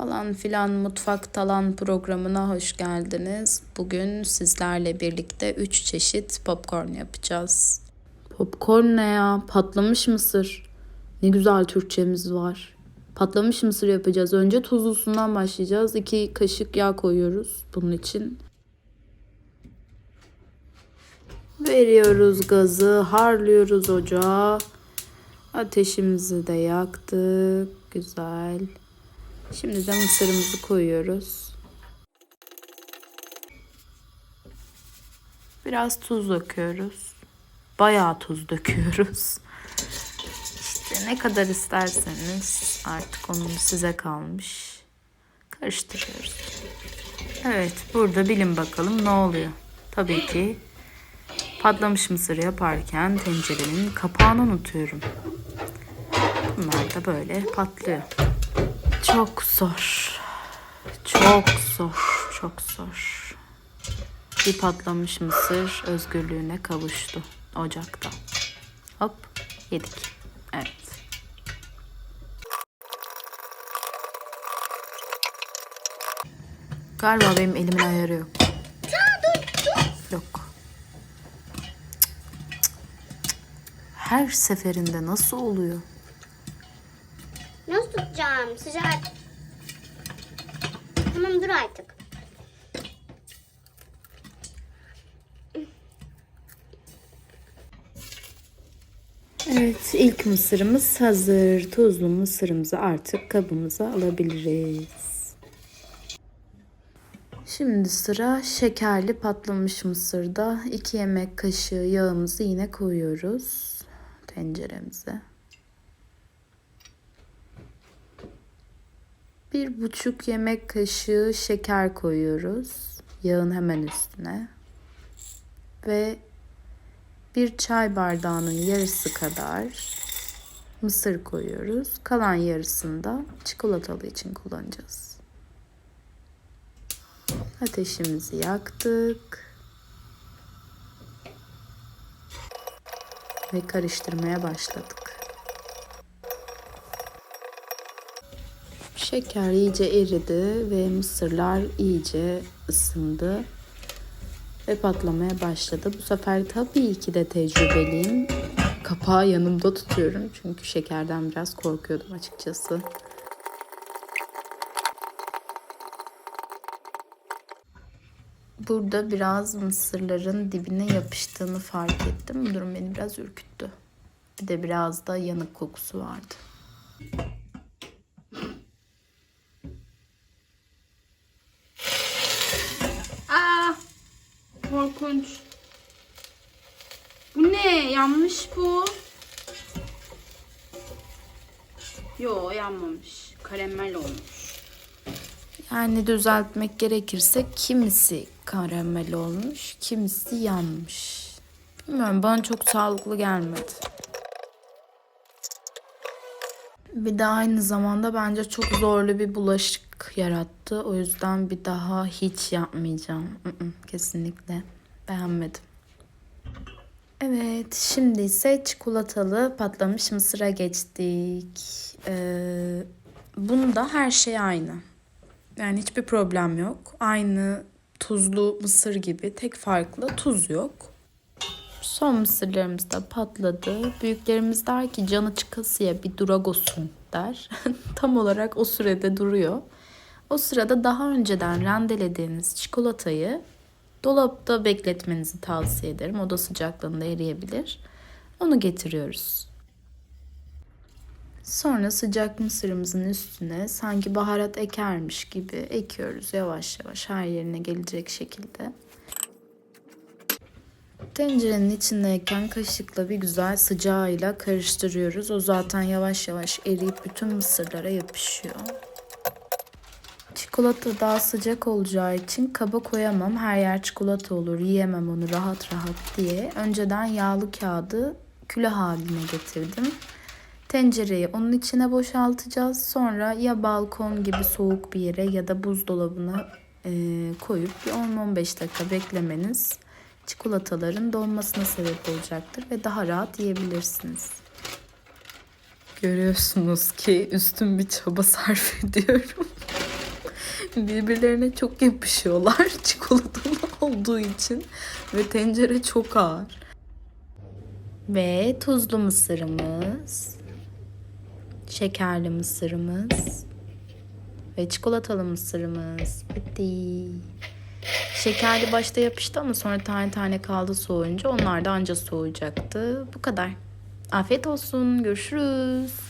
Falan filan mutfak talan programına hoş geldiniz. Bugün sizlerle birlikte 3 çeşit popcorn yapacağız. Popcorn ne ya? Patlamış mısır. Ne güzel Türkçemiz var. Patlamış mısır yapacağız. Önce tuzlusundan başlayacağız. 2 kaşık yağ koyuyoruz bunun için. Veriyoruz gazı, harlıyoruz ocağı. Ateşimizi de yaktık. Güzel. Şimdi de mısırımızı koyuyoruz. Biraz tuz döküyoruz. Bayağı tuz döküyoruz. İşte ne kadar isterseniz artık onun size kalmış. Karıştırıyoruz. Evet burada bilin bakalım ne oluyor. Tabii ki patlamış mısır yaparken tencerenin kapağını unutuyorum. Bunlar da böyle patlıyor. Çok zor. Çok zor. Çok zor. Bir patlamış mısır özgürlüğüne kavuştu ocakta. Hop yedik. Evet. Galiba benim elimin ayarı yok. Yok. Her seferinde nasıl oluyor? Nasıl tutacağım? Sıcak. Tamam dur artık. Evet, ilk mısırımız hazır. Tuzlu mısırımızı artık kabımıza alabiliriz. Şimdi sıra şekerli patlamış mısırda. 2 yemek kaşığı yağımızı yine koyuyoruz tenceremize. Bir buçuk yemek kaşığı şeker koyuyoruz. Yağın hemen üstüne. Ve bir çay bardağının yarısı kadar mısır koyuyoruz. Kalan yarısını da çikolatalı için kullanacağız. Ateşimizi yaktık. Ve karıştırmaya başladık. Şeker iyice eridi ve mısırlar iyice ısındı ve patlamaya başladı. Bu sefer tabii ki de tecrübeliyim. Kapağı yanımda tutuyorum çünkü şekerden biraz korkuyordum açıkçası. Burada biraz mısırların dibine yapıştığını fark ettim. Bu durum beni biraz ürküttü. Bir de biraz da yanık kokusu vardı. Korkunç. Bu ne? Yanmış bu. Yo yanmamış. Karamel olmuş. Yani düzeltmek gerekirse kimisi karamel olmuş, kimisi yanmış. Bilmiyorum bana çok sağlıklı gelmedi. Bir de aynı zamanda bence çok zorlu bir bulaşık yarattı. O yüzden bir daha hiç yapmayacağım. Kesinlikle beğenmedim. Evet, şimdi ise çikolatalı patlamış mısıra geçtik. Ee, bunda her şey aynı. Yani hiçbir problem yok. Aynı tuzlu mısır gibi tek farklı tuz yok. Son mısırlarımız da patladı. Büyüklerimiz der ki canı çıkasıya bir duragosun der. Tam olarak o sürede duruyor. O sırada daha önceden rendelediğiniz çikolatayı dolapta bekletmenizi tavsiye ederim. Oda sıcaklığında eriyebilir. Onu getiriyoruz. Sonra sıcak mısırımızın üstüne sanki baharat ekermiş gibi ekiyoruz yavaş yavaş her yerine gelecek şekilde. Tencerenin içindeyken kaşıkla bir güzel sıcağıyla karıştırıyoruz. O zaten yavaş yavaş eriyip bütün mısırlara yapışıyor. Çikolata daha sıcak olacağı için kaba koyamam. Her yer çikolata olur. Yiyemem onu rahat rahat diye. Önceden yağlı kağıdı külah haline getirdim. Tencereyi onun içine boşaltacağız. Sonra ya balkon gibi soğuk bir yere ya da buzdolabına koyup bir 10-15 dakika beklemeniz çikolataların donmasına sebep olacaktır ve daha rahat yiyebilirsiniz. Görüyorsunuz ki üstün bir çaba sarf ediyorum. Birbirlerine çok yapışıyorlar çikolatalı olduğu için ve tencere çok ağır. Ve tuzlu mısırımız, şekerli mısırımız ve çikolatalı mısırımız bitti. Şekerli başta yapıştı ama sonra tane tane kaldı soğuyunca onlar da anca soğuyacaktı. Bu kadar. Afiyet olsun. Görüşürüz.